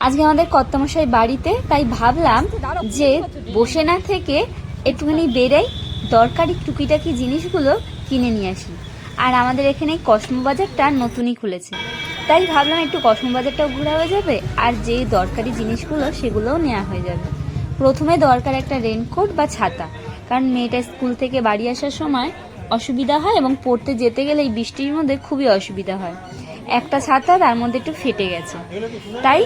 আজকে আমাদের কর্তামশাই বাড়িতে, তাই ভাবলাম যে বসে না থেকে একটুখানি বেরাই দরকারি টুকিটাকি জিনিসগুলো কিনে নিয়ে আসি। আর আমাদের এখানে কসমো বাজারটা নতুনই খুলেছে। তাই ভাবলাম একটু কসমো বাজারটাও ঘোরা হয়ে যাবে, আর যে দরকারি জিনিসগুলো সেগুলোও নেওয়া হয়ে যাবে। প্রথমে দরকার একটা রেনকোট বা ছাতা, কারণ মেয়েটা স্কুল থেকে বাড়ি আসার সময় অসুবিধা হয় এবং পড়তে যেতে গেলে এই বৃষ্টির মধ্যে খুবই অসুবিধা হয়। একটা ছাতা, তার মধ্যে একটু ফেটে গেছে। তাই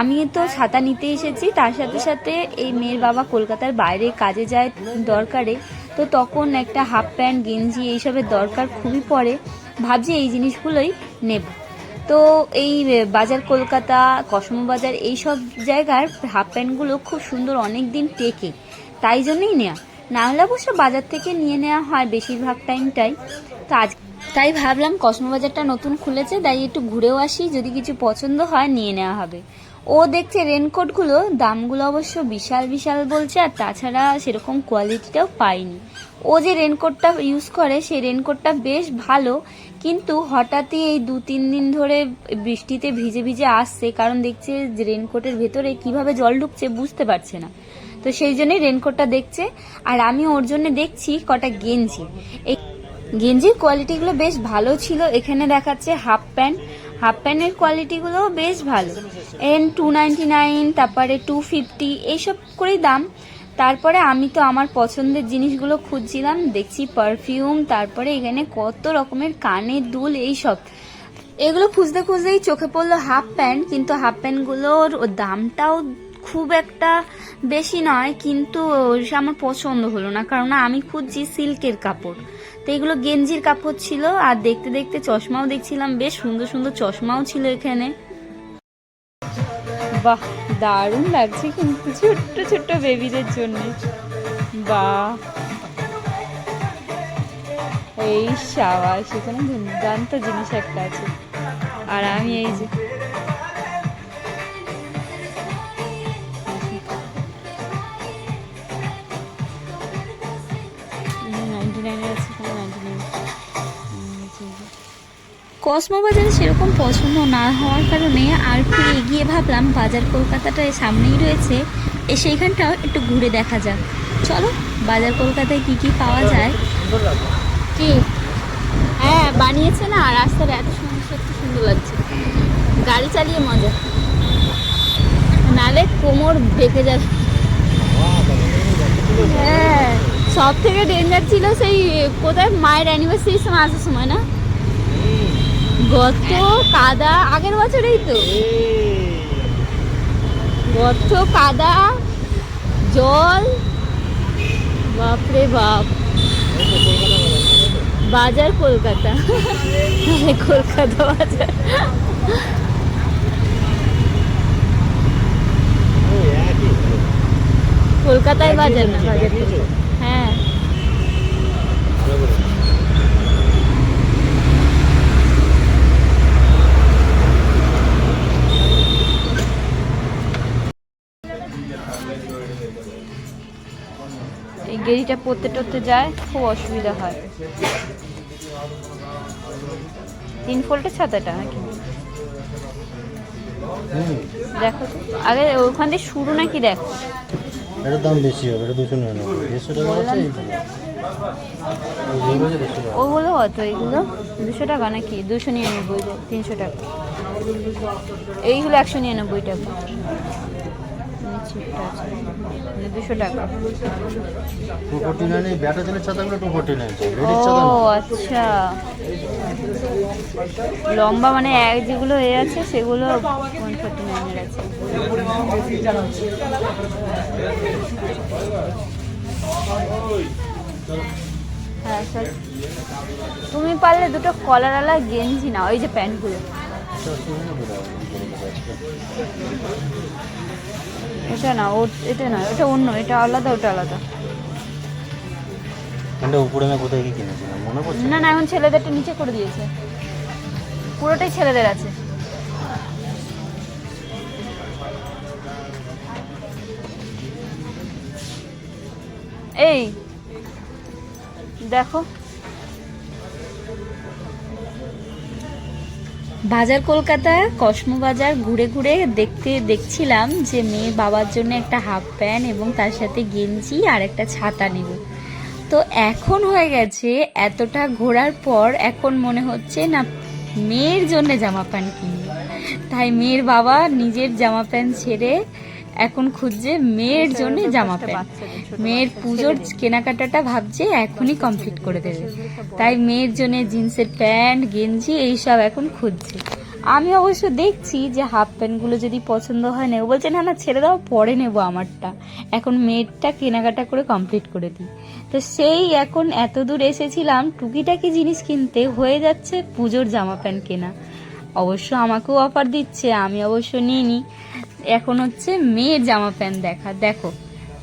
আমি তো ছাতা নিতে এসেছি। তার সাথে সাথে এই মেয়ের বাবা কলকাতার বাইরে কাজে যায় দরকারে। তো তখন একটা হাফ প্যান্ট, গেঞ্জি এইসবের দরকার খুবই পড়ে। ভাবছি এই জিনিসগুলোই নেব। তো এই বাজার কলকাতা, কসমো বাজার এইসব জায়গার হাফ প্যান্টগুলো খুব সুন্দর অনেক দিন টেকে। তাই জন্যই নেওয়া না হলে অবশ্য বাজার থেকে নিয়ে নেওয়া হয় বেশিরভাগ টাইমটাই। তো আজ তাই ভাবলাম কসমো বাজারটা নতুন খুলেছে, তাই একটু ঘুরেও আসি, যদি কিছু পছন্দ হয় নিয়ে নেওয়া হবে। ও দেখছে রেনকোটগুলো, দামগুলো অবশ্য বিশাল বিশাল বলছে, আর তাছাড়া সেরকম কোয়ালিটিটাও পাইনি। ও যে রেনকোটটা ইউজ করে, সেই রেনকোটটা বেশ ভালো, কিন্তু হঠাৎই এই দু তিন দিন ধরে বৃষ্টিতে ভিজে ভিজে আসছে, কারণ দেখছে যে রেনকোটের ভেতরে কীভাবে জল ঢুকছে বুঝতে পারছে না। তো সেই জন্যই রেনকোটটা দেখছে, আর আমি ওর জন্য দেখছি কটা গেঞ্জি। এই গেঞ্জির কোয়ালিটিগুলো বেশ ভালো ছিল। এখানে দেখাচ্ছে হাফ প্যান্ট হাফ প্যান্টের কোয়ালিটিগুলো বেশ ভালো। এন টু নাইনটি নাইন তারপরে টু ফিফটি এইসব করেই দাম। তারপরে আমি তো আমার পছন্দের জিনিসগুলো খুঁজছিলাম, দেখছি পারফিউম তারপরে এখানে কত রকমের কানের দুল, এইসব। এগুলো খুঁজতে খুঁজতেই চোখে পড়ল হাফ প্যান্ট কিন্তু হাফ প্যান্টগুলোর দামটাও খুব একটা বেশি নয়, কিন্তু আমার পছন্দ হলো না। কারণ আমি খুঁজছি সিল্কের কাপড়। তো এগুলো গেঞ্জির কাপড় ছিল, আর দেখতে দেখতে চশমাও দেখছিলাম, বেশ সুন্দর সুন্দর চশমাও ছিল এখানে। বাহ, দারুণ লাগছে কিন্তু ছোট্ট ছোট্ট বেবিদের জন্য। বাহ। এই সাবাস এখানে দুর্দান্ত জিনিস একটা আছে। আর আমি এই যে কসমো বাজারে সেরকম পছন্দ না হওয়ার কারণে আর একটু এগিয়ে ভাবলাম বাজার কলকাতাটা সামনেই রয়েছে সেইখানটাও একটু ঘুরে দেখা যাক। চলো, বাজার কলকাতায় কি কি পাওয়া যায়? কি? হ্যাঁ বানিয়েছে না রাস্তাটা এত সুন্দর, সত্যি সুন্দর লাগছে। গাড়ি চালিয়ে মজা। নালে কোমর বেঁকে যাবে। হ্যাঁ সব থেকে ডেঞ্জার ছিল সেই কোথায়? মায়ের অ্যানিভার্সারির সময় আসার সময়, না? গর্ত, কাদা, আগের বছরেই তো। গর্ত, কাদা, জল, বাপরে বাপ। বাজার কলকাতা। কলকাতা বাজার। কলকাতায় বাজার না। বাজার গেরিটা পড়তে টরতে যায় খুব অসুবিধা হয়। তিন ফোল্টের ছাতাটা নাকি? দেখো তো। আগে ওখান থেকে শুরু নাকি দেখো? এটার দাম বেশি হবে এটা দুশো নিরানব্বই। দেড়শো টাকা আছে এইগুলো এইগুলো ওগুলো কত এগুলো? দুশো টাকা নাকি? দুশো নিরানব্বই তিনশো টাকা। এইগুলো একশো নিরানব্বই টাকা। দুশো টাকা। টু ফোর্টি নাইন ব্যাটা তেলের ছাতাগুলো টু ফোর্টি নাইন ও ছাতা আচ্ছা। লম্বা মানে এক যেগুলো এ আছে সেগুলো ওয়ান ফোর্টি নাইনের আছে। হ্যাঁ স্যার তুমি পারলে দুটো কলারওয়ালা গেঞ্জি না ওই যে প্যান্টগুলো। এটা না ও এটা না এটা অন্য এটা আলাদা ওটা আলাদা। এটা উপরে আমি কোথায় গিয়ে কিনেছিলাম? মনে পড়ছে না না এখন ছেলেদেরটা নিচে করে দিয়েছে। পুরোটাই ছেলেদের আছে। এই দেখো। বাজার কলকাতা, কসমো বাজার ঘুরে ঘুরে দেখতে দেখছিলাম যে মেয়ে বাবার জন্য একটা হাফ প্যান্ট এবং তার সাথে গেঞ্জি আর একটা ছাতা নেব তো এখন হয়ে গেছে এতটা ঘোরার পর এখন মনে হচ্ছে না মেয়ের জন্য জামা প্যান্ট কিনবো। তাই মেয়ের বাবা নিজের জামা প্যান্ট ছেড়ে এখন খুঁজছে মেয়ের জন্য জামা প্যান্ট। মেয়ের পুজোর কেনাকাটাটা ভাবছে এখনই কমপ্লিট করে দেবে। তাই মেয়ের জন্য জিন্সের প্যান্ট গেঞ্জি এইসব এখন খুঁজছে। আমি অবশ্য দেখছি যে হাফ প্যান্টগুলো যদি পছন্দ হয় না ও বলছে না না ছেড়ে দাও পরে নেব আমারটা। এখন মেয়েরটা কেনাকাটা করে কমপ্লিট করে দিই। তো সেই এখন এত দূর এসেছিলাম টুকিটাকি জিনিস কিনতে হয়ে যাচ্ছে পুজোর জামা প্যান্ট কেনা। অবশ্য আমাকেও অফার দিচ্ছে আমি অবশ্য নিইনি। এখন হচ্ছে মেয়ের জামা প্যান্ট দেখা দেখো।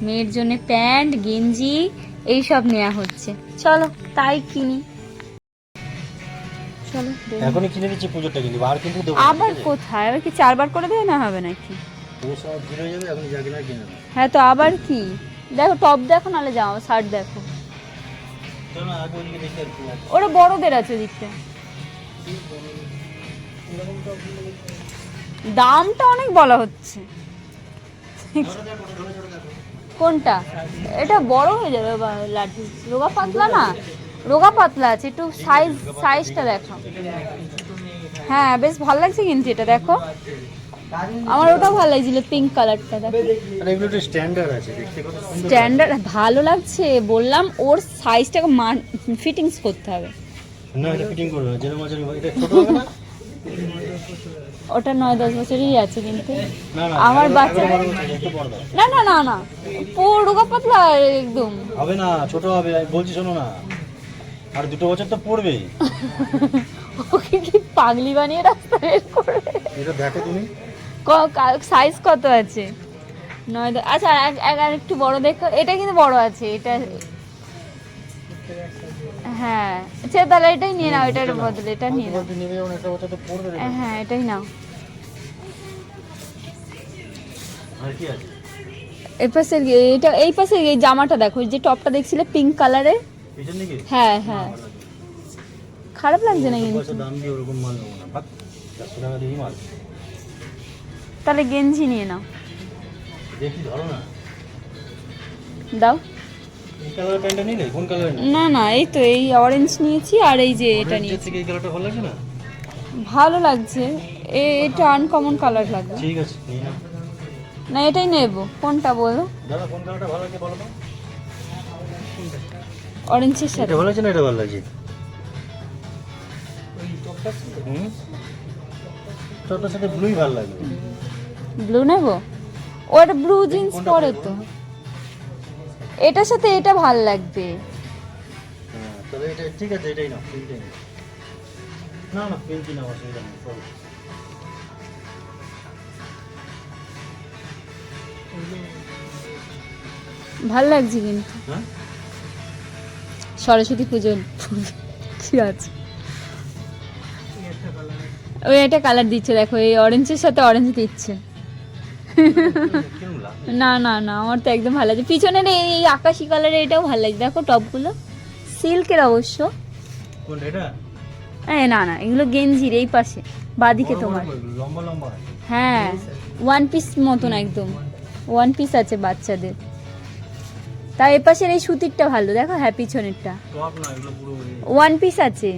মেয়ের জন্য প্যান্ট গেঞ্জি এইসব নেওয়া হচ্ছে। চলো তাই কিনি। চলো এখনই কিনে দিচ্ছি পুজোরটা কিন্তু আর কিন্তু দেবো আবার কোথায়? আবার কি চারবার করে দেয় না হবে নাকি? হ্যাঁ তো আবার কি? দেখো টপ দেখো নাহলে জামা শার্ট দেখো। ওরা বড়দের আছে দিকতে দামটা অনেক বলা হচ্ছে। কোনটা? এটা বড় হয়ে যাবে রোগা পাতলা না? রোগা পাতলা আছে একটু সাইজ সাইজটা দেখো। হ্যাঁ বেশ ভালো লাগছে কিন্তু এটা দেখো। আমার ওটাও ভালো লাগছিল পিঙ্ক কালারটা দেখো। স্ট্যান্ডার্ড আছে ভালো লাগছে বললাম ওর সাইজটাকে ফিটিংস করতে হবে। না এটা ফিটিং করবে যেরকম এটা ছোট হবে না? ওটা নয় দশ বছরই আছে কিন্তু। আমার বাচ্চা-। না না না না। পুরো পাতলা একদম। হবে না ছোট হবে আমি বলছি শোনো না। আর দুটো বছর তো পড়বে ওকে কি পাগলি বানিয়ে রাস্তা বের করবে? এটা দেখো তুমি। সাইজ কত আছে? নয় আচ্ছা আর একটু বড় দেখো। এটা কিন্তু বড় আছে এটা হ্যাঁ। আচ্ছা তাহলে এটাই নিয়ে নাও এটার বদলে এটা নিয়ে নাও। হ্যাঁ এটাই নাও। আর কি আছে? এই পাশের এটা এই পাশে এই জামাটা দেখো যে টপটা দেখছিলে পিঙ্ক কালারের হ্যাঁ হ্যাঁ। খারাপ লাগছে না। কিন্তু তাহলে গেঞ্জি নিয়ে নাও। দেখি ধরো না। দাও। না না এই তো এই অরেঞ্জ নিয়েছি আর এই যে এটা নিয়েছি। এই কালারটা ভালো লাগছে না? ভালো লাগছে। এটা আনকমন কালার লাগবে। ঠিক আছে না এটাই নেব। কোনটা বলো? দাদা কোন কালারটা ভালো লাগছে বলো তো? অরেঞ্জের সাথে। এটা ভালো লাগছে না এটা ভালো লাগছে? হুম? টপটার সাথে ব্লুই ভালো লাগবে। ব্লু নেব? ও একটা ব্লু জিন্স পরে তো। এটার সাথে এটা ভালো লাগবে। হ্যাঁ তবে এটা ঠিক আছে এটাই নাও পিঙ্কটাই নাও। না না পিঙ্কই নাও অসুবিধা নেই ভালো লাগছে কিন্তু। হ্যাঁ? সরস্বতী পুজো কি আছে? ওই একটা কালার দিচ্ছে দেখো এই অরেঞ্জের সাথে অরেঞ্জ দিচ্ছে। না না না আমার তো একদম ভালো লাগছে। পিছনের এই আকাশি কালারের এটাও ভালো লাগছে। দেখো টপগুলো সিল্কের অবশ্য। এ না না এগুলো গেঞ্জির এই পাশে। বাদিকে তোমার। হ্যাঁ ওয়ান পিস মতন একদম। ওয়ান পিস আছে বাচ্চাদের। তা এ পাশের এই সুতিরটা ভালো। দেখো হ্যাঁ পিছনেরটা। ওয়ান পিস আছে।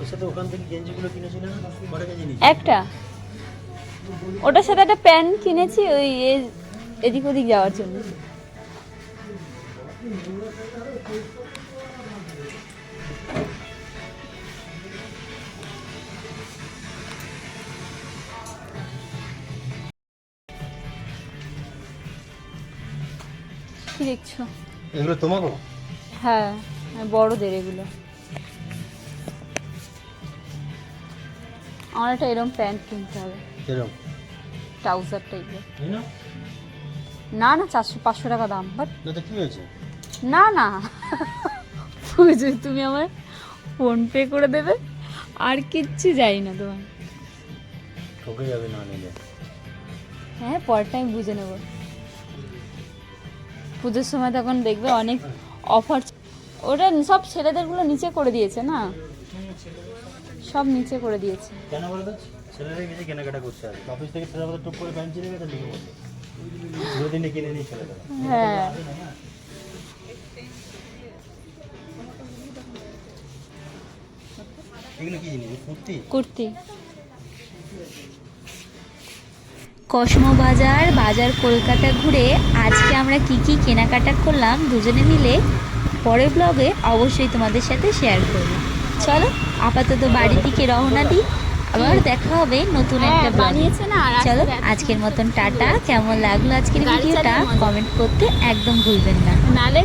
ওর সাথে ওখান থেকে গেঞ্জিগুলো কিনেছিলে কটা কেজি নিয়েছি। একটা? ওটার সাথে একটা প্যান্ট কিনেছি ওই এদিক ওদিক যাওয়ার জন্য। কি দেখছ? এগুলো তোমাকে হ্যাঁ হ্যাঁ, বড়দের এগুলো। আমার একটা এরকম প্যান্ট কিনতে হবে। এরকম ট্রাউজার টাইপের না না চারশো পাঁচশো টাকা দাম বাট কি হয়েছে? না না। বুঝো তুমি আমার ফোন পে করে দেবে আর কিচ্ছু যাই না তোমার ঠকে যাবে না নিলে। হ্যাঁ পরটা আমি বুঝে নেব। পুজোর সময় তখন দেখবে অনেক অফার ওটা সব ছেলেদেরগুলো নিচে করে দিয়েছে না? সব নিচে করে দিয়েছে। কেন বলো তো? ছেলেরাই বেশি কেনাকাটা করছে আর অফিস থেকে ছেলেরা বলে টুক করে প্যান্ট চিনে গেছে লিখে বলছে। দু দিনে কিনে নিয়ে চলে যাবে। হ্যাঁ। এগুলো কি জিনিস? কুর্তি? কুর্তি। কসমো বাজার বাজার কলকাতা ঘুরে আজকে আমরা কি কি কেনাকাটা করলাম দুজনে মিলে পরের ব্লগে অবশ্যই তোমাদের সাথে শেয়ার করব। চলো আপাতত বাড়ির দিকে রওনা দিই। আবার দেখা হবে নতুন একটা ব্লগে বানিয়েছে না চলো আজকের মতন টাটা। কেমন লাগল আজকের ভিডিওটা কমেন্ট করতে একদম ভুলবেন না। নালে